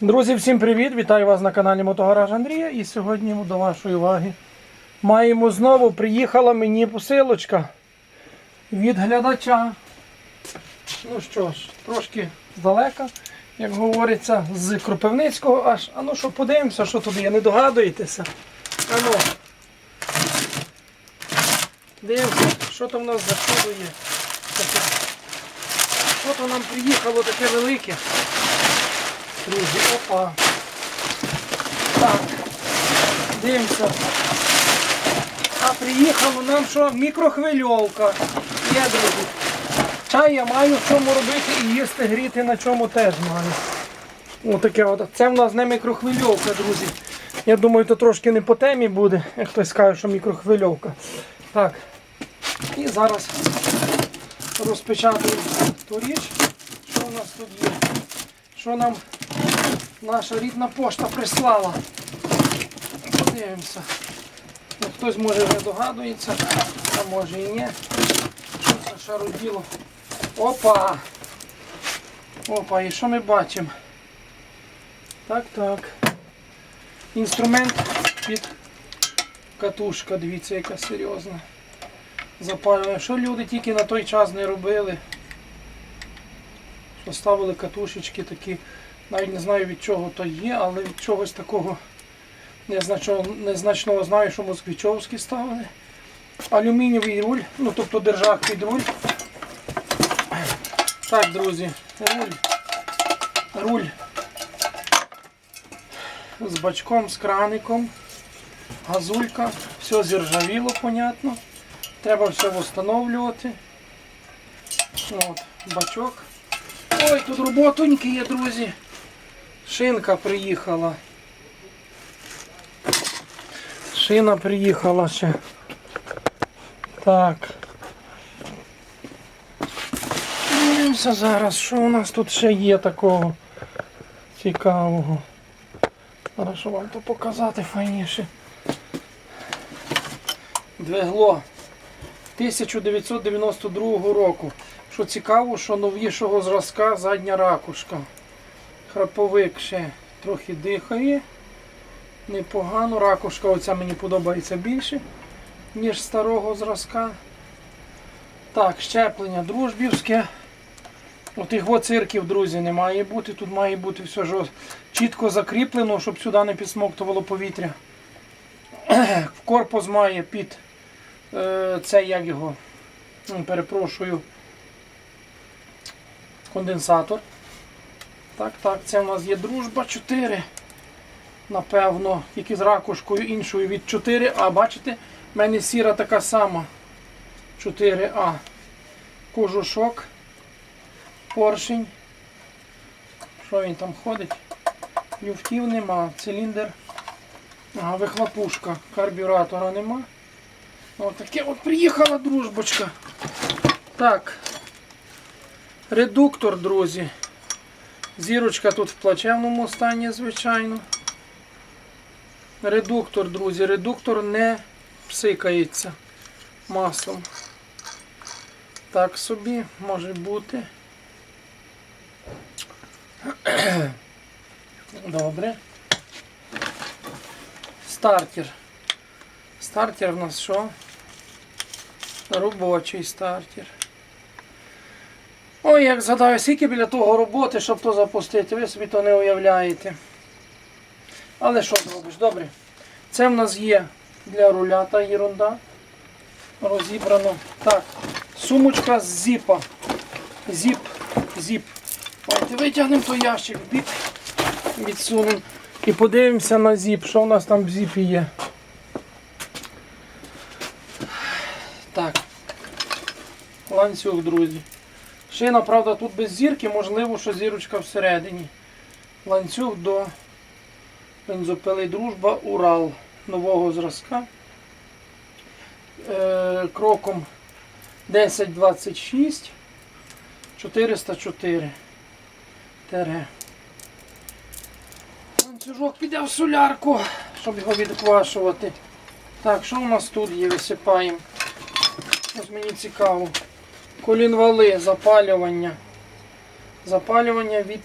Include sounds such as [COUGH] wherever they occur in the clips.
Друзі, всім привіт! Вітаю вас на каналі Мотогараж Андрія. І сьогодні до вашої уваги маємо знову приїхала мені посилочка від глядача. Ну що ж, трошки здалека, як говориться, з Кропивницького аж. А ну що подивимося, що тут є, не догадуєтеся. А ну. Дивимося, що там в нас за чудо є. Таке. Що то нам приїхало таке велике. Друзі, опа. Так. Дивимося. А приїхало нам що? Мікрохвильовка. Є, друзі. Чай я маю в чому робити і їсти гріти на чому теж маю. Отаке от. Це в нас не мікрохвильовка, друзі. Я думаю, то трошки не по темі буде, як хтось скаже, що мікрохвильовка. Так. І зараз розпечатаємо ту річ, що у нас тут є. Що нам наша рідна пошта прислала. Подивимося. Ну, хтось може вже догадується, а може і ні. Що це шаруділо? Опа! Опа, і що ми бачимо? Так, так. Інструмент під катушка, дивіться, яка серйозна. Запалює. Що люди тільки на той час не робили? Поставили катушечки такі. Навіть не знаю від чого то є, але від чогось такого незначного, знаю, що москвичовські ставили. Алюмінієвий руль, ну тобто держак під руль. Так, друзі, руль. Руль з бачком, з краником, газулька, все зіржавіло, понятно. Треба все встановлювати. От, бачок. Ой, тут роботоньки є, друзі. Шинка приїхала. Шина приїхала ще. Так. Дивимося зараз, що у нас тут ще є такого цікавого. Зараз вам то показати файніше. Двигло 1992 року. Що цікаво, що новішого зразка задня ракушка. Храповик ще трохи дихає. Непогано. Ракушка оця мені подобається більше, ніж старого зразка. Так, щеплення дружбівське. Отих от цирків, друзі, не має бути. Тут має бути все жорст- чітко закріплено, щоб сюди не підсмоктувало повітря. Корпус має під е, це як його, перепрошую, конденсатор. Так, так, це у нас є дружба 4. Напевно, тільки з ракушкою іншою від 4. А бачите, в мене сіра така сама. 4А. Кожушок. Поршень. Що він там ходить? Люфтів нема. Циліндр. Ага, вихлопушка. Карбюратора нема. Ось таке от приїхала дружбочка. Так. Редуктор, друзі. Зірочка тут в плачевному стані, звичайно. Редуктор, друзі, редуктор не псикається маслом. Так собі може бути. [CLEARS THROAT] Добре. Стартер. Стартер в нас що? Робочий стартер. Ой, як згадаю, скільки біля того роботи, щоб то запустити, ви собі то не уявляєте. Але що зробиш? Добре. Це в нас є для руля та ерунда. Розібрано. Так, сумочка з зіпа. Зіп, зіп. Давайте витягнемо той ящик бік, відсунемо і подивимося на зіп, що у нас там в зіпі є. Так. Ланцюг, друзі. Шина, правда, тут без зірки, можливо, що зірочка всередині. Ланцюг до бензопили Дружба Урал нового зразка. Е, кроком 1026 404 тере. Ланцюжок піде в солярку, щоб його відквашувати. Так, що у нас тут є? Висипаємо. Ось мені цікаво. Колінвали, запалювання. Запалювання від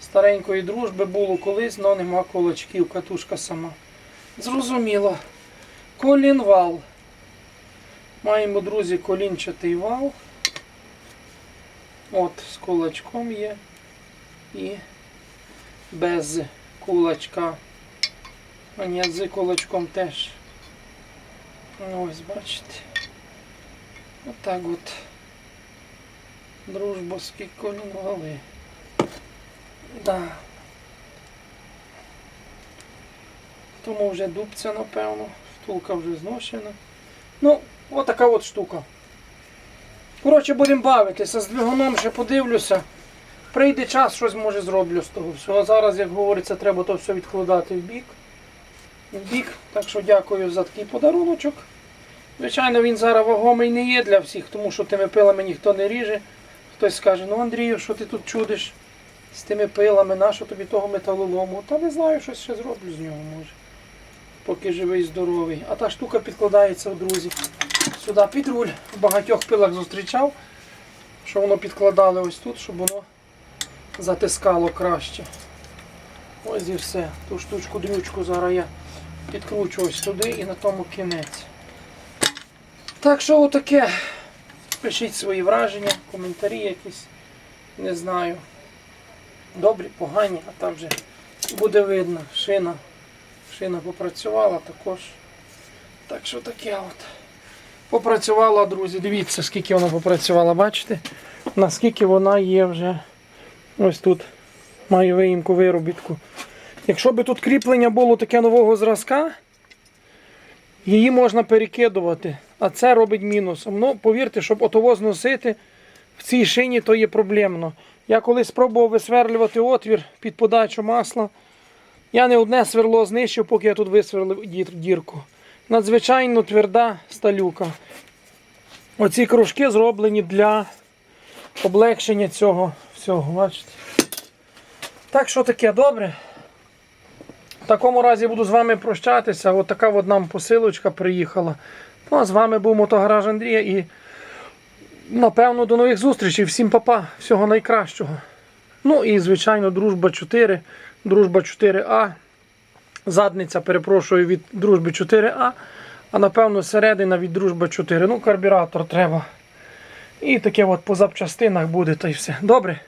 Старенької дружби було колись, але нема кулачків, катушка сама. Зрозуміло. Колінвал. Маємо, друзі, колінчатий вал. От, з кулачком є. І без кулачка. А ні, з кулачком теж. Ось, бачите. Отак от. Дружбовські колінвали. Да. Тому вже дубця, напевно. Втулка вже зношена. Ну, отака от штука. Коротше, будемо бавитися. З двигуном ще подивлюся. Прийде час, щось може зроблю з того всього. Зараз, як говориться, треба то все відкладати в бік. В бік. Так що дякую за такий подаруночок. Звичайно, він зараз вагомий не є для всіх, тому що тими пилами ніхто не ріже. Хтось скаже, ну Андрію, що ти тут чудиш з тими пилами, нащо тобі того металолому? Та не знаю, щось ще зроблю з нього може. Поки живий, здоровий. А та штука підкладається, друзі. Сюди під руль. В багатьох пилах зустрічав, що воно підкладали ось тут, щоб воно затискало краще. Ось і все. Ту штучку дрючку зараз я підкручу ось туди і на тому кінець. Так що отаке. Пишіть свої враження, коментарі якісь. Не знаю. Добрі, погані, а там вже буде видно. Шина. Шина попрацювала також. Так що таке от. Попрацювала, друзі. Дивіться, скільки вона попрацювала, бачите? Наскільки вона є вже ось тут. Має виїмку виробітку. Якщо би тут кріплення було таке нового зразка, її можна перекидувати, а це робить мінусом. Ну, повірте, щоб отово зносити в цій шині, то є проблемно. Я колись спробував висверлювати отвір під подачу масла. Я не одне сверло знищив, поки я тут висверлив дірку. Надзвичайно тверда сталюка. Оці кружки зроблені для облегшення цього всього. Бачите? Так що таке добре. В такому разі буду з вами прощатися. От от нам посилочка приїхала. Ну, а з вами був Мотогараж Андрія і напевно до нових зустрічей. Всім папа, всього найкращого. Ну і, звичайно, дружба 4, дружба 4А. Задниця, перепрошую, від дружби 4А. А напевно середина від дружба 4. Ну, карбюратор треба. І таке от по запчастинах буде, та й все. Добре?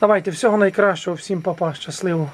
Давайте, всього найкращого, всім папа, щасливо.